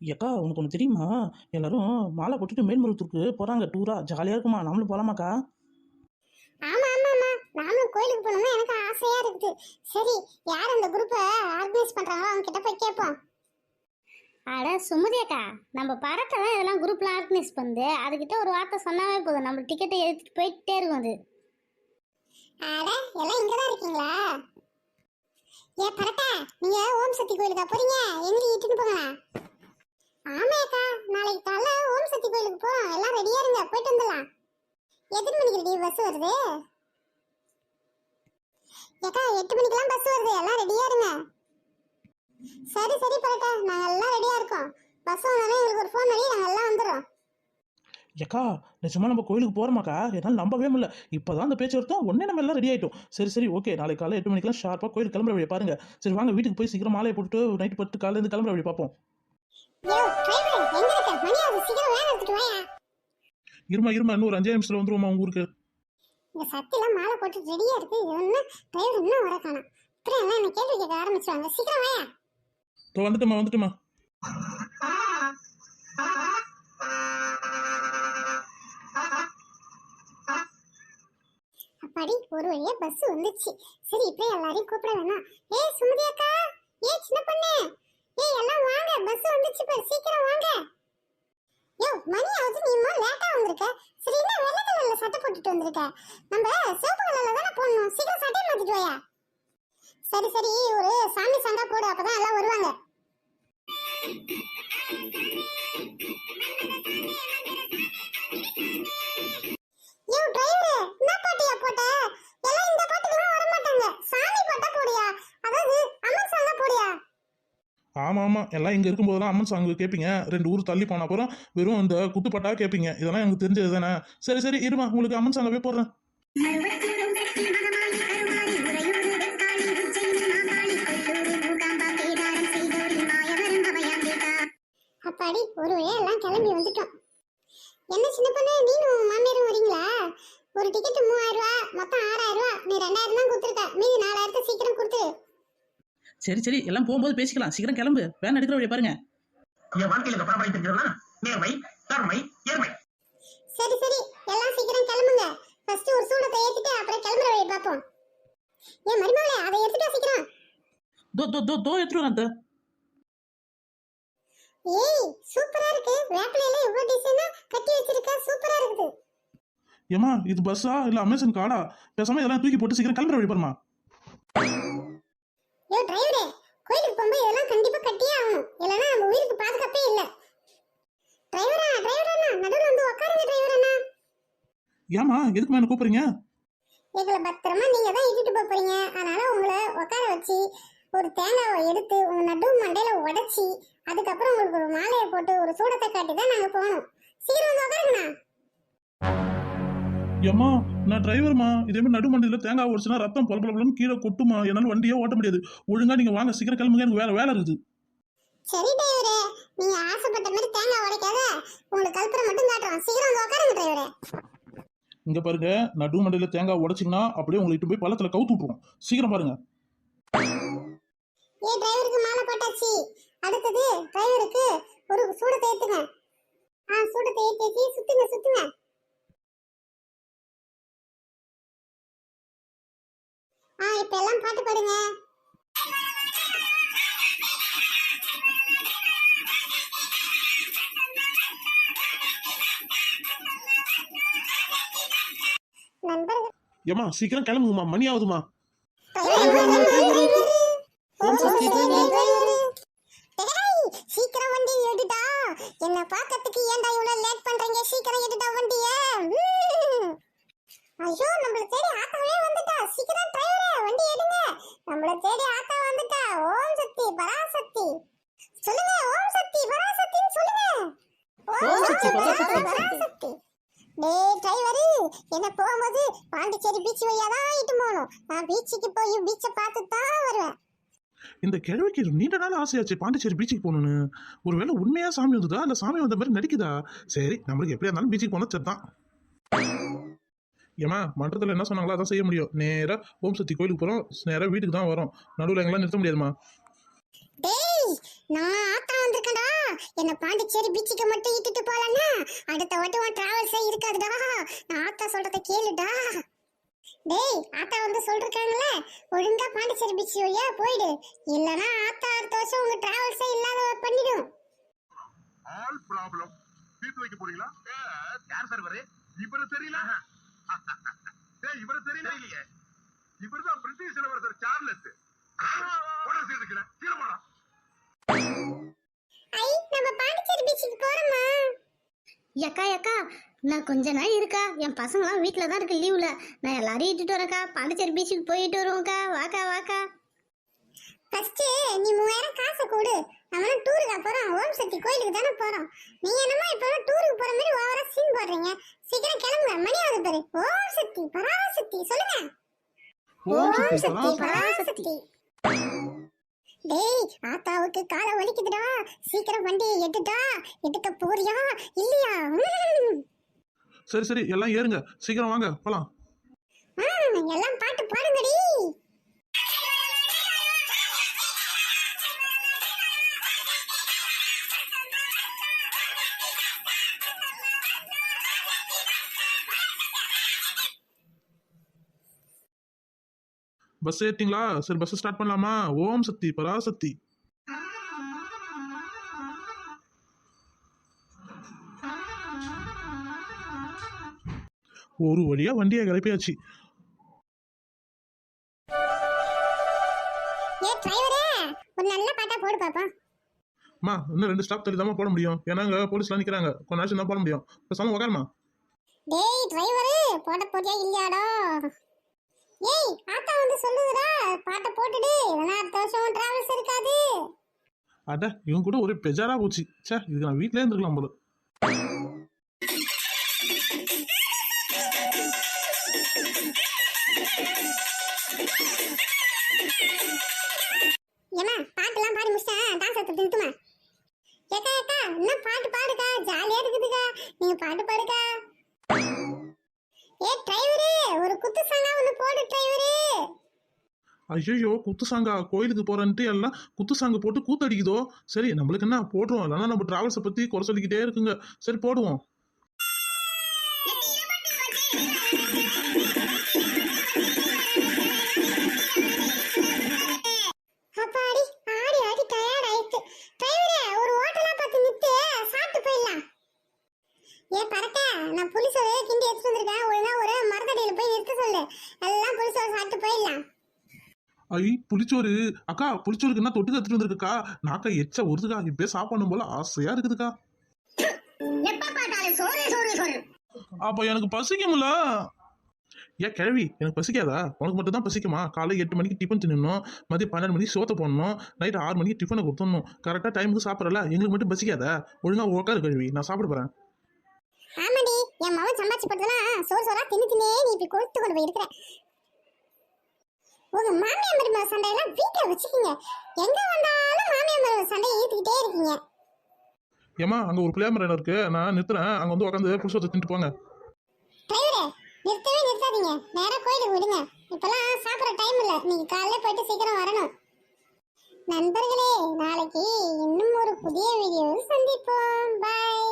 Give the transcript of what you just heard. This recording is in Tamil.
ஏக்கா உனக்கு ஒன்று தெரியுமா? எல்லாரும் மாலை போட்டுட்டு மேல்மருவத்தூருக்கு போகிறாங்க டூரா ஜாலியாக இருக்குமா? நம்மளும் போகலாமாக்கா ஆமா ஆமா ஆமா. நானும் கோயிலுக்கு போகணும்னு எனக்கு ஆசையா இருக்குது. சரி யார் அந்த குரூப்பை ஆர்கனைஸ் பண்றாங்களோ அவங்க கிட்ட போய் கேட்போம் அட சுமதி அக்கா நம்ம படத்தை தான் இதெல்லாம் குரூப்ல ஆர்கனைஸ் பண்ணுது. அதுக்கிட்ட ஒரு வார்த்தை சொன்னாவே போதும். நம்ம டிக்கெட்டை எடுத்துட்டு போயிட்டே இருக்கும் அது. அட எல்லாம் இங்க தான் இருக்கீங்களா? ஏ பரட்டா நீங்க ஓம் சக்தி கோயிலுக்கா போறீங்க? எங்க இட்டுன்னு போங்க ஆமா அக்கா நாளைக்கு காலைல ஓம் சக்தி கோயிலுக்கு போறோம் எல்லாம் ரெடியா இருங்க. போயிட்டு வந்துடலாம். எத்தனை மணிக்கு ரெடி பஸ் வருது? ஏக்கா எட்டு மணிக்கெல்லாம் பஸ் வருது. எல்லாம் ரெடியா இருங்க. சரி சரி பரட்டா. நாங்க எல்லாம் ரெடியா இருக்கோம். பஸ் வந்தோடனே எங்களுக்கு ஒரு ஃபோன் பண்ணி நாங்க எல்லாம் வந்துடுறோம். ஏக்கா நிஜமா நம்ம கோயிலுக்கு போகிறோமாக்கா என்னால் நம்பவே முடியல. இப்போ தான் அந்த பேச்சு வருத்தம் உடனே நம்ம எல்லாம் ரெடி ஆகிட்டோம் சரி சரி ஓகே நாளைக்கு காலை எட்டு மணிக்கெல்லாம் ஷார்ப்பாக கோயில் கிளம்புற வழியை பாருங்க. சரி வாங்க வீட்டுக்கு போய் சீக்கிரம் மாலையை போட்டுட்டு நைட்டு பத்து காலையில இருந்து கிளம்புற வழி பார்ப்போம். இருமா இருமா இன்னும் ஒரு அஞ்சே நிமிஷத்தில் வந்துருவோமா உங்க ஊருக்கு. இந்த சத்திலாம் மாலை போட்டு ரெடியா இருக்கு. இது டிரைவர் இன்னும் வர காணோம். அப்புறம் எல்லாம் என்ன கேள்வி கேட்க ஆரம்பிச்சுவாங்க சீக்கிரம் வாயா. இப்போ வந்துட்டுமா வந்துட்டுமா அப்பாடி ஒரு வழியா பஸ் வந்துச்சு. சரி இப்ப எல்லாரையும் கூப்பிட வேணாம். ஏய் சுமதி அக்கா. ஏய் சின்ன பொண்ணு. ஏய் எல்லாம் வாங்க பஸ் வந்துச்சு பாரு சீக்கிரம் வாங்க. யோ மணி ஆகுது நீ இன்னும் லேட்டா வந்திருக்க. சரி என்ன வெள்ளை கலர்ல சட்டை போட்டுட்டு வந்திருக்க? நம்ம சிவப்பு கலர்ல தானே போடணும். சீக்கிரம் சட்டை மாத்திட்டு வாயா. சரி சரி ஒரு சாமி சங்கா போடு அப்பதான் எல்லாம் வருவாங்க. யோ டிரைவர் என்ன பாட்டியா போட்ட எல்லாம் இந்த பாட்டுக்கெல்லாம் வர மாட்டாங்க சாமி பாட்டா போடியா அதாவது அம்மன் சாங்கா போடியா ஆமாம் ஆமாம் எல்லாம் இங்கே இருக்கும்போதெல்லாம் அம்மன் சாங் கேட்பீங்க ரெண்டு ஊர் தள்ளி போன அப்புறம் வெறும் இந்த குத்துப்பாட்டா கேட்பீங்க இதெல்லாம் எனக்கு தெரிஞ்சது தானே? சரி சரி இருமா. உங்களுக்கு அம்மன் சாங்கவே போடுறேன். சரி சரி எல்லாம் போகும்போது பேசிக்கலாம். சீக்கிரம் கிளம்பு. வேன் எடுக்கிற வழியை பாருங்க. என் வாழ்க்கையில பரவாயில்லை நேர்மை கருமை ஏர்மை சரி சரி எல்லாம் சீக்கிரம் கிளம்புங்க. ஃபர்ஸ்ட் ஒரு சூடத்தை ஏத்திட்டு அப்புறம் கிளம்புற வழி பார்ப்போம். ஏன் மருமகளே அதை எடுத்துட்டா சீக்கிரம். தோ தோ தோ தோ எடுத்துருவாங்க அத்தை. ஏய் சூப்பரா இருக்கு. வேப்பிலையில இவ்வளவு டிசைனா கட்டி வச்சிருக்க. சூப்பரா இருக்குது. ஏமா இது பஸ்ஸா இல்லை அமேசான் கார்டா பேசாம இதெல்லாம் தூக்கி போட்டு சீக்கிரம் கிளம்புற வழி பாருமா யோ டிரைவரே கோயிலுக்கு போகும்போது இதெல்லாம் கண்டிப்பா கட்டியே ஆகணும். இல்லைன்னா நம்ம உயிருக்கு பாதுகாப்பே இல்ல. டிரைவரா டிரைவர் அண்ணா? நடுவில் வந்து உட்காருங்க டிரைவர் அண்ணா. ஏமா எதுக்கு மேலே கூப்பிடுறீங்க? எங்களை பத்திரமா நீங்க தான் இட்டுட்டு போப் போறீங்க. அதனால உங்களை உட்கார வச்சு ஒரு தேங்காவை எடுத்து உங்க நடு மண்டையில உடைச்சி அதுக்கப்புறம் உங்களுக்கு ஒரு மாலையை போட்டு ஒரு சூடத்தை காட்டி தான் நாங்க போகணும். சீக்கிரம் வந்து உட்காருங்கண்ணா ஏம்மா நான் டிரைவர்மா இதே மாதிரி நடுமண்டியில் தேங்காய் உடச்சுனா ரத்தம் பொல பொல பொலன்னு கீழே கொட்டுமா? என்னால் வண்டியே ஓட்ட முடியாது. ஒழுங்கா நீங்க வாங்க சீக்கிரம் கிளம்புங்க எனக்கு வேலை வேலை இருக்குது. சரி டிரைவரே நீங்க ஆசைப்பட்ட மாதிரி தேங்காய் உடைக்காத. உங்களுக்கு கல்பனை மட்டும் காட்டுறோம். சீக்கிரம் வந்து உட்காருங்க டிரைவரே இங்க பாருங்க நடுமண்டியில் தேங்காய் உடைச்சிங்கன்னா அப்படியே உங்களை இட்டு போய் பள்ளத்தில் கவுத்து விட்டுருவோம். சீக்கிரம் பாருங்க. ஏ டிரைவருக்கு மாலை போட்டாச்சு. அடுத்தது டிரைவருக்கு ஒரு சூடத்தை ஏத்துங்க. ஆ சூடத்தை ஏத்தி ஏத்தி சுத்துங்க சுத்துங்க. பாட்டு பாடுங்க. ஏம்மா சீக்கிரம் கிளம்புங்கம்மா மணி ஆகுதுமா சீக்கிரம் வண்டி எடுடா. என்ன பாக்கிறதுக்கு ஏன்டா இவ்வளவு லேட் பண்றீங்க? சீக்கிரம் எடுடா வண்டிய. ஐயோ நம்மள தேடி ஆத்தாவே வந்துட்டா சீக்கிரம் டிரைவரே வண்டி எடுங்க நம்மள தேடி ஆத்தா வந்துட்டா ஓம் சக்தி பராசக்தி சொல்லுங்க ஓம் சக்தி பராசக்தின்னு சொல்லுங்க ஓம் சக்தி பராசக்தி டேய் டிரைவரு என்ன போகும்போது பாண்டிச்சேரி பீச் வழியா தான் இட்டு போகணும் நான் பீச்சுக்கு போய் பீச்சை பார்த்து தான் வருவேன். இந்த கிழவிக்கு நீண்ட நாள் ஆசையாச்சு பாண்டிச்சேரி பீச்சுக்கு போகணும்னு. ஒருவேளை உண்மையா சாமி வந்ததா இல்ல சாமி வந்த மாதிரி நடிக்குதா? சரி நம்மளுக்கு எப்படியா இருந்தாலும் பீச்சுக்கு போனா சரிதான் ஏமா மன்றத்தில் என்ன சொன்னாங்களோ அதான் செய்ய முடியும். நேரா ஓம் சக்தி கோயிலுக்கு போகிறோம் நேராக வீட்டுக்கு தான் வரோம். நடுவில் எங்கெல்லாம் நிறுத்த முடியாதுமா டேய் நான் ஆத்தா வந்திருக்கேன்டா. என்ன பாண்டிச்சேரி பீச்சுக்கு மட்டும் இட்டுட்டு போலன்னா அடுத்த வாட்டி உன் டிராவல்ஸே இருக்காதுடா. நான் ஆத்தா சொல்றத கேளுடா. டேய் ஆத்தா வந்து சொல்லிருக்காங்கல்ல? ஒழுங்கா பாண்டிச்சேரி பீச் வழியா போயிடு. இல்லனா ஆத்தா அடுத்த வருஷம் உங்க டிராவல்ஸே இல்லாத பண்ணிடும். ஆல் ப்ராப்ளம் தீர்த்து வைக்க போறீங்களா? யார் சார் இவரு? இவரு தெரியல. ஏய் இவரு தெரியல தெரியலையே இவர்தான் பிரிட்டிஷ் இளவரசர் சார்லஸ் போட சேர்த்துக்கிறேன் கீழே போடா. ஐ நம்ம பாண்டிச்சேரி பீச்சுக்கு போறோமா? எக்கா எக்கா நான் கொஞ்ச நாள் இருக்கா? என் பசங்களாம் வீட்டில் தான் இருக்கு லீவில் நான் எல்லாரையும் இட்டுட்டு வரேன்க்கா. பாண்டிச்சேரி பீச்சுக்கு போயிட்டு வருவோம்க்கா. வாக்கா வாக்கா. ஃபர்ஸ்ட் நீ மூவாயிரம் காசை கொடு. நம்ம டூருக்கு போறோம் ஓம் சக்தி கோயிலுக்கு தானே போறோம் நீங்க என்னமோ இப்ப டூருக்கு போற மாதிரி ஓவரா சீன் போடுறீங்க? சீக்கிரம் கிளம்புங்க. மணி ஆகுது பாரு. ஓம் சக்தி பராசக்தி. சொல்லுங்க. ஓம் சக்தி சக்தி பராசக்தி. டேய் ஆத்தாவுக்கு காலை வலிக்குதுடா. சீக்கிரம் வண்டியை எடுடா எடுக்க போறியா? இல்லையா. சரி சரி எல்லாம் ஏறுங்க. சீக்கிரம் வாங்க போலாம். எல்லாம் பாட்டு பாடுங்கடி. பஸ் ஏறிட்டீங்களா சரி பஸ் ஸ்டார்ட் பண்ணலாமா? ஓம் சக்தி பராசக்தி ஒரு வழியா வண்டியை கிளப்பியாச்சு. அம்மா இன்னும் ரெண்டு ஸ்டாப் தள்ளி போட முடியும். ஏன்னா அங்க போலீஸ்லாம் நிக்கிறாங்க. கொஞ்ச நேரம் தான் போட முடியும். பேசாம உட்காருமா டேய் டிரைவரு போட போறியா இல்லையாடா? ஏய் ஆத்தா வந்து சொல்லுதுடா பாட்டை போட்டுடு. இல்லைன்னா அடுத்த வருஷம் டிராவல்ஸ் இருக்காது. அட இவன் கூட ஒரு பெஜாரா போச்சு. ச்சே இதுக்கு நான் வீட்லயே இருந்திருக்கலாம் போல. ஏமா பாட்டுலாம் பாடி முடிச்சிட்டேன் டான்ஸ் எடுத்து நிறுத்துமா? ஏக்கா ஏக்கா இன்னும் பாட்டு பாடுக்கா? ஜாலியா இருக்குதுக்கா. நீங்க பாட்டு பாடுக்கா. ஏ டிரைவரு ஒரு குத்து சாங்கா ஒன்று போடு டிரைவரு ஐயோ குத்து சாங்கா? கோயிலுக்கு போறேன்ட்டு எல்லாம் குத்து சாங்கு போட்டு கூத்தடிக்குதோ? சரி நம்மளுக்கு என்ன போடுவோம் இல்லைன்னா நம்ம டிராவல்ஸை பத்தி குறை சொல்லிக்கிட்டே இருக்குங்க. சரி போடுவோம். ஐ புளிச்சோறு. அக்கா புளிச்சோறுக்கு என்ன தொட்டு கத்துட்டு வந்திருக்குக்கா? நாக்கா எச்ச ஒருதுக்கா. இப்பயே சாப்பிடணும் போல ஆசையா இருக்குதுக்கா. அப்ப எனக்கு பசிக்கும்ல ஏன் கிழவி எனக்கு பசிக்காதா? உனக்கு மட்டும் தான் பசிக்குமா? காலை எட்டு மணிக்கு டிஃபன் தின்னணும் மதியம் பன்னெண்டு மணிக்கு சோத்தை போடணும். நைட் ஆறு மணிக்கு டிஃபனை கொடுத்துடணும். கரெக்டாக டைமுக்கு சாப்பிட்றல. எங்களுக்கு மட்டும் பசிக்காதா? ஒழுங்கா உட்காரு கழுவி. நான் சாப்பிட போறேன். ஆமாடி என் மகன் சம்பாதிச்சு போட்டதெல்லாம் சோறு சோறா தின்னு தின்னே நீ இப்படி கொழுத்து கொண்டு போய் இருக்கிற. உங்க மாமியார் மருமக சண்டையெல்லாம் வீட்டுல வச்சுக்கீங்க. எங்க வந்தாலும் மாமியார் மருமக சண்டையை ஈத்துக்கிட்டே இருக்கீங்க. ஏமா அங்கே ஒரு பிள்ளையாமரம் இடம் இருக்கு. நான் நிறுத்துறேன். அங்கே வந்து உட்காந்து புதுசத்தை தின்ட்டு போங்க. டிரைவரே நிறுத்தவே நிறுத்தாதீங்க. நேரா கோயிலுக்கு விடுங்க. இப்பெல்லாம் சாப்பிட்ற டைம் இல்ல. நீங்க காலையில போயிட்டு சீக்கிரம் வரணும். நண்பர்களே நாளைக்கு இன்னும் ஒரு புதிய வீடியோவில் சந்திப்போம். பாய்